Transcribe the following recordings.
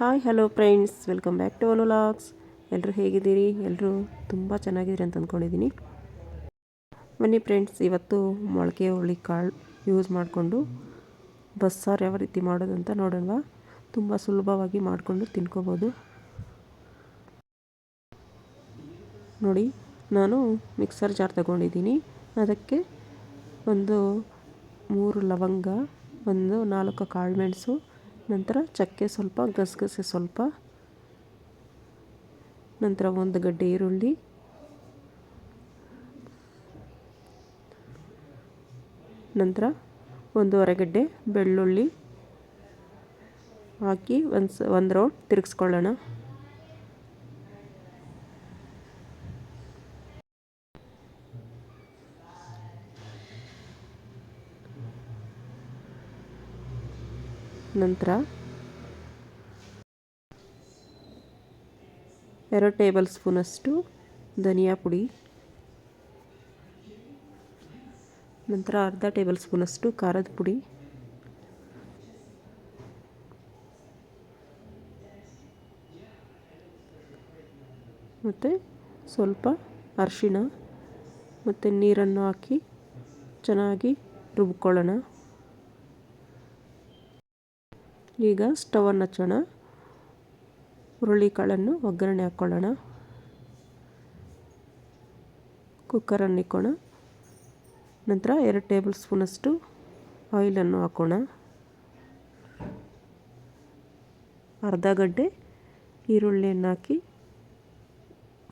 Hi hello friends welcome back to logs ಎಲ್ಲರೂ ಹೇಗಿದ್ದೀರಿ? ಎಲ್ಲರೂ ತುಂಬ ಚೆನ್ನಾಗಿದ್ದೀರಿ ಅಂತ ಅಂದ್ಕೊಂಡಿದ್ದೀನಿ ಬನ್ನಿ ಫ್ರೆಂಡ್ಸ್ ಇವತ್ತು ಮೊಳಕೆ ಹುಳಿ ಕಾಳು ಯೂಸ್ ಮಾಡಿಕೊಂಡು ಬಸ್ಸಾರು ಯಾವ ರೀತಿ ಮಾಡೋದು ಅಂತ ನೋಡೋಣ. ತುಂಬ ಸುಲಭವಾಗಿ ಮಾಡಿಕೊಂಡು ತಿನ್ಕೋಬೋದು. ನೋಡಿ, ನಾನು ಮಿಕ್ಸರ್ ಜಾರ್ ತಗೊಂಡಿದ್ದೀನಿ. ಅದಕ್ಕೆ ಒಂದು ಮೂರು ಲವಂಗ, ಒಂದು ನಾಲ್ಕು ಕಾಳು ಮೆಣಸು ನಂತರ ಚಕ್ಕೆ ಸ್ವಲ್ಪ, ಗಸಗಸೆ ಸ್ವಲ್ಪ. ನಂತರ ಒಂದು ಗಡ್ಡೆ ಈರುಳ್ಳಿ. ನಂತರ ಒಂದೂವರೆ ಗಡ್ಡೆ ಬೆಳ್ಳುಳ್ಳಿ ಹಾಕಿ ಒಂದು ಸ ಒಂದು ರೌಂಡ್ ತಿರುಗಿಸ್ಕೊಳ್ಳೋಣ. ನಂತರ ಎರಡು ಟೇಬಲ್ ಸ್ಪೂನಷ್ಟು ಧನಿಯಾ ಪುಡಿ. ನಂತರ ಅರ್ಧ ಟೇಬಲ್ ಸ್ಪೂನಷ್ಟು ಖಾರದ ಪುಡಿ. ಮತ್ತು ಸ್ವಲ್ಪ ಅರಿಶಿಣ, ಮತ್ತು ನೀರನ್ನು ಹಾಕಿ ಚೆನ್ನಾಗಿ ರುಬ್ಕೊಳ್ಳೋಣ. ಈಗ ಸ್ಟವನ್ನು ಹಚ್ಚೋಣ. ಹುರುಳಿಕಾಳನ್ನು ಒಗ್ಗರಣೆ ಹಾಕ್ಕೊಳ್ಳೋಣ ಕುಕ್ಕರನ್ನು ಇಕ್ಕೋಣ. ನಂತರ ಎರಡು ಟೇಬಲ್ ಸ್ಪೂನಷ್ಟು ಆಯಿಲನ್ನು ಹಾಕ್ಕೋಣ ಅರ್ಧ ಗಡ್ಡೆ ಈರುಳ್ಳಿಯನ್ನು ಹಾಕಿ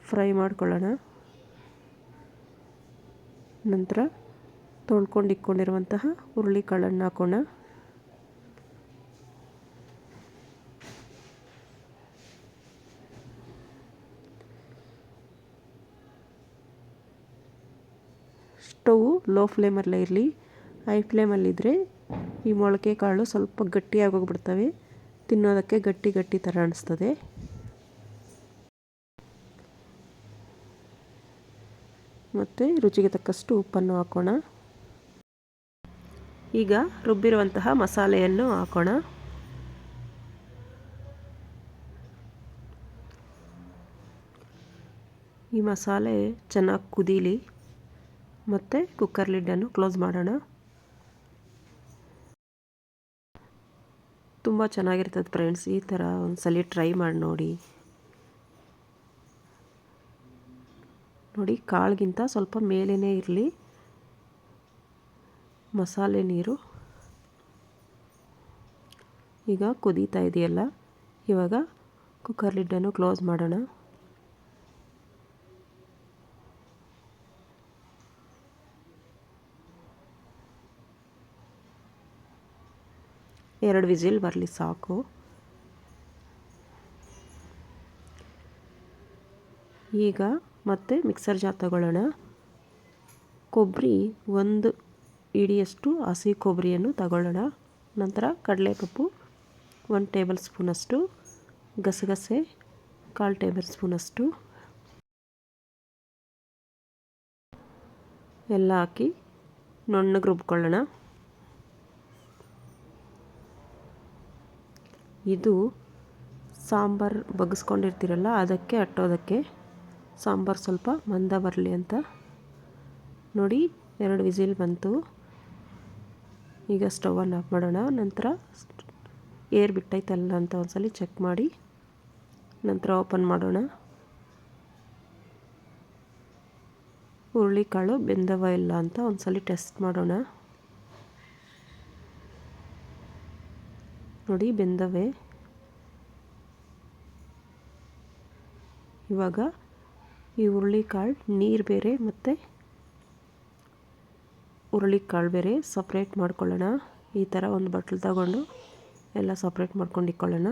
ಫ್ರೈ ಮಾಡ್ಕೊಳ್ಳೋಣ. ನಂತರ ತೊಳ್ಕೊಂಡು ಇಕ್ಕೊಂಡಿರುವಂತಹ ಹುರುಳಿಕಾಳನ್ನು ಹಾಕೋಣ. ಸ್ಟೌವು ಲೋ ಫ್ಲೇಮಲ್ಲೇ ಇರಲಿ ಹೈ ಫ್ಲೇಮಲ್ಲಿದ್ದರೆ ಈ ಮೊಳಕೆ ಕಾಳು ಸ್ವಲ್ಪ ಗಟ್ಟಿಯಾಗೋಗ್ಬಿಡ್ತವೆ ತಿನ್ನೋದಕ್ಕೆ ಗಟ್ಟಿ ಗಟ್ಟಿ ಥರ ಅನಿಸ್ತದೆ. ಮತ್ತು ರುಚಿಗೆ ತಕ್ಕಷ್ಟು ಉಪ್ಪನ್ನು ಹಾಕೋಣ. ಈಗ ರುಬ್ಬಿರುವಂತಹ ಮಸಾಲೆಯನ್ನು ಹಾಕೋಣ. ಈ ಮಸಾಲೆ ಚೆನ್ನಾಗಿ ಕುದೀಲಿ. ಮತ್ತು ಕುಕ್ಕರ್ ಲಿಡ್ಡನ್ನು ಕ್ಲೋಸ್ ಮಾಡೋಣ. ತುಂಬ ಚೆನ್ನಾಗಿರ್ತದೆ ಫ್ರೆಂಡ್ಸ್ ಈ ಥರ ಒಂದು ಸಲ ಟ್ರೈ ಮಾಡಿ ನೋಡಿ. ನೋಡಿ, ಕಾಳಿಗಿಂತ ಸ್ವಲ್ಪ ಮೇಲೇ ಇರಲಿ. ಮಸಾಲೆ ನೀರು. ಈಗ ಕುದೀತಾ ಇದೆಯಲ್ಲ, ಇವಾಗ ಕುಕ್ಕರ್ ಲಿಡ್ಡನ್ನು ಕ್ಲೋಸ್ ಮಾಡೋಣ. ಎರಡು ವಿಜಿಲ್ ಬರಲಿ ಸಾಕು. ಈಗ ಮತ್ತೆ ಮಿಕ್ಸರ್ ಜಾರ್ ತಗೊಳ್ಳೋಣ. ಕೊಬ್ಬರಿ ಒಂದು ಇಡಿಯಷ್ಟು ಹಸಿ ಕೊಬ್ಬರಿಯನ್ನು ತಗೊಳ್ಳೋಣ. ನಂತರ ಕಡಲೆಪಪ್ಪು ಒನ್ ಟೇಬಲ್ ಸ್ಪೂನಷ್ಟು, ಗಸಗಸೆ ಕಾಲು ಟೇಬಲ್ ಸ್ಪೂನಷ್ಟು. ಎಲ್ಲ ಹಾಕಿ ನುಣ್ಣಗೆ ರುಬ್ಕೊಳ್ಳೋಣ. ಇದು ಸಾಂಬಾರು ಬಗ್ಗಿಸ್ಕೊಂಡಿರ್ತೀರಲ್ಲ ಅದಕ್ಕೆ ಅಟ್ಟೋದಕ್ಕೆ ಸಾಂಬಾರು ಸ್ವಲ್ಪ ಮಂದ ಬರಲಿ ಅಂತ. ನೋಡಿ, ಎರಡು ವಿಸಿಲ್ ಬಂತು. ಈಗ ಸ್ಟವನ್ನು ಆಫ್ ಮಾಡೋಣ. ನಂತರ ಏರ್ ಬಿಟ್ಟೈತಲ್ಲ ಅಂತ ಒಂದ್ಸಲಿ ಚೆಕ್ ಮಾಡಿ. ನಂತರ ಓಪನ್ ಮಾಡೋಣ. ಹುರುಳಿಕಾಳು ಬೆಂದವ ಇಲ್ಲ ಅಂತ ಒಂದ್ಸಲಿ ಟೆಸ್ಟ್ ಮಾಡೋಣ. ನೋಡಿ ಬೆಂದವೆ. ಇವಾಗ ಈ ಹುರುಳಿಕಾಳು ನೀರು ಬೇರೆ ಮತ್ತು ಹುರುಳಿಕಾಳು ಬೇರೆ ಸಪ್ರೇಟ್ ಮಾಡ್ಕೊಳ್ಳೋಣ. ಈ ಥರ ಒಂದು ಬಟ್ಲು ತಗೊಂಡು ಎಲ್ಲ ಸಪ್ರೇಟ್ ಮಾಡ್ಕೊಂಡು ಇಕ್ಕೊಳ್ಳೋಣ.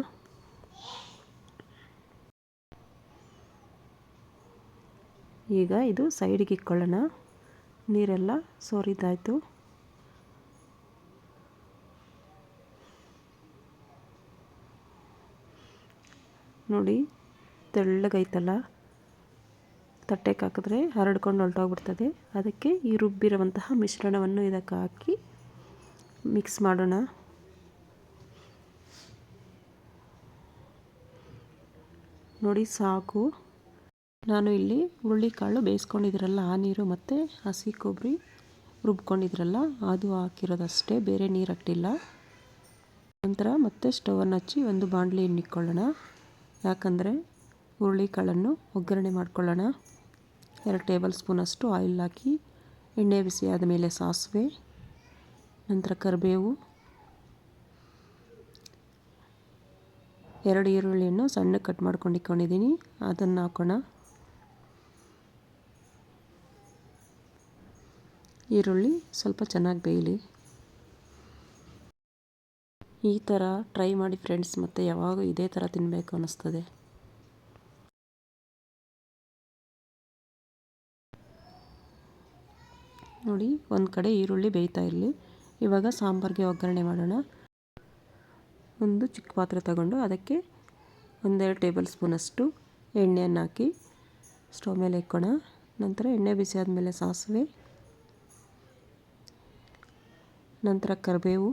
ಈಗ ಇದು ಸೈಡಿಗೆ ಇಕ್ಕೊಳ್ಳೋಣ. ನೀರೆಲ್ಲ ಸೋರಿದ್ದಾಯಿತು. ನೋಡಿ, ತೆಳ್ಳಗೈತಲ್ಲ. ತಟ್ಟೆಗೆ ಹಾಕಿದ್ರೆ ಹರಡ್ಕೊಂಡು ಹೊಲ್ಟೋಗ್ಬಿಡ್ತದೆ. ಅದಕ್ಕೆ ಈ ರುಬ್ಬಿರುವಂತಹ ಮಿಶ್ರಣವನ್ನು ಇದಕ್ಕೆ ಹಾಕಿ ಮಿಕ್ಸ್ ಮಾಡೋಣ. ನೋಡಿ, ಸಾಕು. ನಾನು ಇಲ್ಲಿ ಹುರುಳಿಕಾಳು ಬೇಯಿಸ್ಕೊಂಡಿದ್ರಲ್ಲ, ಆ ನೀರು ಮತ್ತು ಹಸಿ ಕೊಬ್ಬರಿ ರುಬ್ಕೊಂಡಿದ್ರಲ್ಲ, ಅದು ಹಾಕಿರೋದಷ್ಟೇ, ಬೇರೆ ನೀರು ಹಾಕಿಲ್ಲ ನಂತರ ಮತ್ತೆ ಸ್ಟವನ್ನು ಹಚ್ಚಿ ಒಂದು ಬಾಣಲಿ ಎಣ್ಣಿಕೊಳ್ಳೋಣ ಯಾಕಂದರೆ ಹುರುಳಿಕಾಳನ್ನು ಒಗ್ಗರಣೆ ಮಾಡ್ಕೊಳ್ಳೋಣ. ಎರಡು ಟೇಬಲ್ ಸ್ಪೂನಷ್ಟು ಆಯಿಲ್ ಹಾಕಿ, ಎಣ್ಣೆ ಬಿಸಿ ಆದಮೇಲೆ ಸಾಸಿವೆ, ನಂತರ ಕರಿಬೇವು, ಎರಡು ಈರುಳ್ಳಿಯನ್ನು ಸಣ್ಣ ಕಟ್ ಮಾಡ್ಕೊಂಡು ಇಟ್ಕೊಂಡಿದ್ದೀನಿ ಅದನ್ನು ಹಾಕೋಣ. ಈರುಳ್ಳಿ ಸ್ವಲ್ಪ ಚೆನ್ನಾಗಿ ಬೇಯಲಿ. ಈ ಥರ ಟ್ರೈ ಮಾಡಿ ಫ್ರೆಂಡ್ಸ್ ಮತ್ತು ಯಾವಾಗ ಇದೇ ಥರ ತಿನ್ನಬೇಕು ಅನ್ನಿಸ್ತದೆ. ನೋಡಿ, ಒಂದು ಕಡೆ ಈರುಳ್ಳಿ ಬೇಯ್ತಾ ಇರಲಿ. ಇವಾಗ ಸಾಂಬಾರಿಗೆ ಒಗ್ಗರಣೆ ಮಾಡೋಣ. ಒಂದು ಚಿಕ್ಕ ಪಾತ್ರೆ ತಗೊಂಡು ಅದಕ್ಕೆ ಒಂದೆರಡು ಟೇಬಲ್ ಸ್ಪೂನಷ್ಟು ಎಣ್ಣೆಯನ್ನು ಹಾಕಿ ಸ್ಟವ್ ಮೇಲೆ ಇಕ್ಕೋಣ. ನಂತರ ಎಣ್ಣೆ ಬಿಸಿ ಆದಮೇಲೆ ಸಾಸಿವೆ, ನಂತರ ಕರಿಬೇವು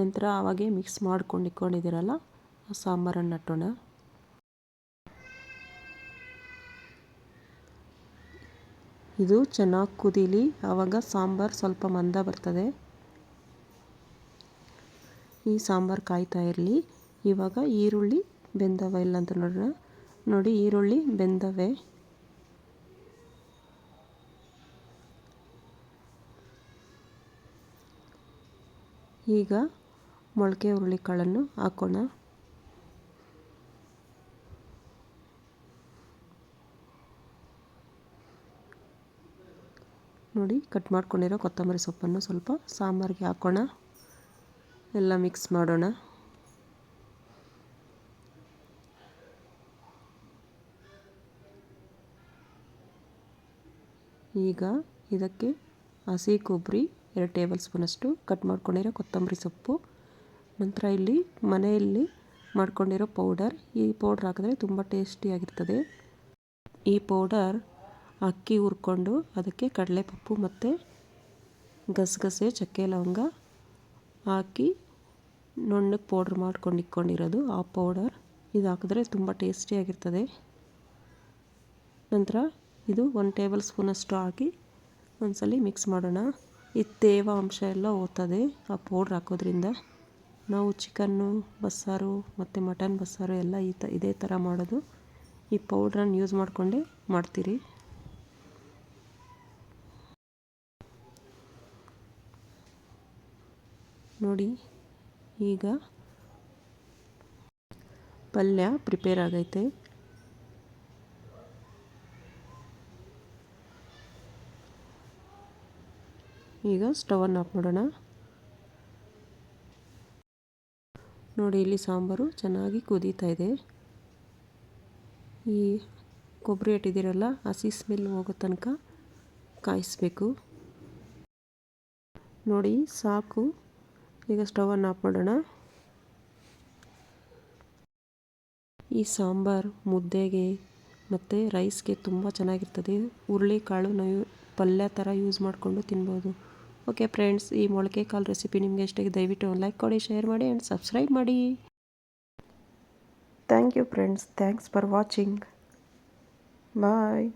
ನಂತರ ಆವಾಗೆ ಮಿಕ್ಸ್ ಮಾಡ್ಕೊಂಡು ಇಟ್ಕೊಂಡಿದ್ದೀರಲ್ಲ, ಆ ಸಾಂಬಾರನ್ನು ನಟ್ಟೋಣ. ಇದು ಚೆನ್ನಾಗಿ ಕುದೀಲಿ, ಆವಾಗ ಸಾಂಬಾರು ಸ್ವಲ್ಪ ಮಂದ ಬರ್ತದೆ. ಈ ಸಾಂಬಾರು ಕಾಯ್ತಾ ಇರಲಿ. ಇವಾಗ ಈರುಳ್ಳಿ, ಬೆಂದವ ಇಲ್ಲ ಅಂತ ನೋಡೋಣ ನೋಡಿ, ಈರುಳ್ಳಿ, ಬೆಂದವೆ. ಈಗ ಮೊಳಕೆ ಹುರುಳಿಕಾಳನ್ನು ಹಾಕೋಣ. ನೋಡಿ ಕಟ್ ಮಾಡ್ಕೊಂಡಿರೋ ಕೊತ್ತಂಬರಿ ಸೊಪ್ಪನ್ನು ಸ್ವಲ್ಪ ಸಾಂಬಾರಿಗೆ ಹಾಕೋಣ. ಎಲ್ಲ ಮಿಕ್ಸ್ ಮಾಡೋಣ. ಈಗ ಇದಕ್ಕೆ ಹಸಿ ಕೊಬ್ಬರಿ ಎರಡು ಟೇಬಲ್ ಸ್ಪೂನಷ್ಟು ಕಟ್ ಮಾಡ್ಕೊಂಡಿರೋ ಕೊತ್ತಂಬರಿ ಸೊಪ್ಪು. ನಂತರ ಇಲ್ಲಿ ಮನೆಯಲ್ಲಿ ಮಾಡ್ಕೊಂಡಿರೋ ಪೌಡರ್. ಈ ಪೌಡ್ರ್ ಹಾಕಿದ್ರೆ ತುಂಬ ಟೇಸ್ಟಿಯಾಗಿರ್ತದೆ ಈ ಪೌಡರ್ ಅಕ್ಕಿ ಹುರ್ಕೊಂಡು ಅದಕ್ಕೆ ಕಡಲೆಪಪ್ಪು ಮತ್ತು ಗಸಗಸೆ, ಚಕ್ಕೆ ಲವಂಗ ಹಾಕಿ ನುಣ್ಣಗೆ ಪೌಡ್ರ್ ಮಾಡ್ಕೊಂಡು ಇಟ್ಕೊಂಡಿರೋದು. ಆ ಪೌಡರ್ ಇದು ಹಾಕಿದ್ರೆ ತುಂಬ ಟೇಸ್ಟಿಯಾಗಿರ್ತದೆ ನಂತರ ಇದು ಒಂದು ಟೇಬಲ್ ಸ್ಪೂನಷ್ಟು ಹಾಕಿ ಒಂದ್ಸಲಿ ಮಿಕ್ಸ್ ಮಾಡೋಣ. ಈ ತೇವಾಂಶ ಎಲ್ಲ ಹೋಗ್ತದೆ ಆ ಪೌಡ್ರ್ ಹಾಕೋದ್ರಿಂದ. ನಾವು ಚಿಕನ್ನು, ಬಸ್ಸಾರು ಮತ್ತು ಮಟನ್, ಬಸ್ಸಾರು ಎಲ್ಲ ಈ ತ ಇದೇ ಥರ ಮಾಡೋದು. ಈ ಪೌಡ್ರನ್ನು ಯೂಸ್ ಮಾಡಿಕೊಂಡೇ ಮಾಡ್ತೀರಿ. ನೋಡಿ, ಈಗ ಪಲ್ಯ ಪ್ರಿಪೇರ್ ಆಗೈತೆ. ಈಗ ಸ್ಟವನ್ನು ಆಫ್ ಮಾಡೋಣ. ನೋಡಿ, ಇಲ್ಲಿ ಸಾಂಬಾರು ಚೆನ್ನಾಗಿ ಕುದೀತಾ ಇದೆ. ಈ ಕೊಬ್ಬರಿ ಇಟ್ಟಿದ್ದೀರಲ್ಲ ಹಸಿ ಸ್ಮೆಲ್ ಹೋಗೋ ತನಕ ಕಾಯಿಸ್ಬೇಕು. ನೋಡಿ, ಸಾಕು. ಈಗ ಸ್ಟವನ್ನು ಆಫ್ ಮಾಡೋಣ. ಈ ಸಾಂಬಾರು ಮುದ್ದೆಗೆ ಮತ್ತು ರೈಸ್ಗೆ ತುಂಬ ಚೆನ್ನಾಗಿರ್ತದೆ. ಹುರುಳಿಕಾಳು ನಾವು ಪಲ್ಯ ಥರ ಯೂಸ್ ಮಾಡಿಕೊಂಡು ತಿನ್ಬೋದು. ಓಕೆ ಫ್ರೆಂಡ್ಸ್, ಈ ಮೊಳಕೆ ಕಾಲ್ ರೆಸಿಪಿ ನಿಮಗೆ ಇಷ್ಟಾಗಿ ದಯವಿಟ್ಟು ಲೈಕ್ ಕೊಡಿ, ಶೇರ್ ಮಾಡಿ ಆ್ಯಂಡ್ ಸಬ್ಸ್ಕ್ರೈಬ್ ಮಾಡಿ. Thank you friends thanks for watching bye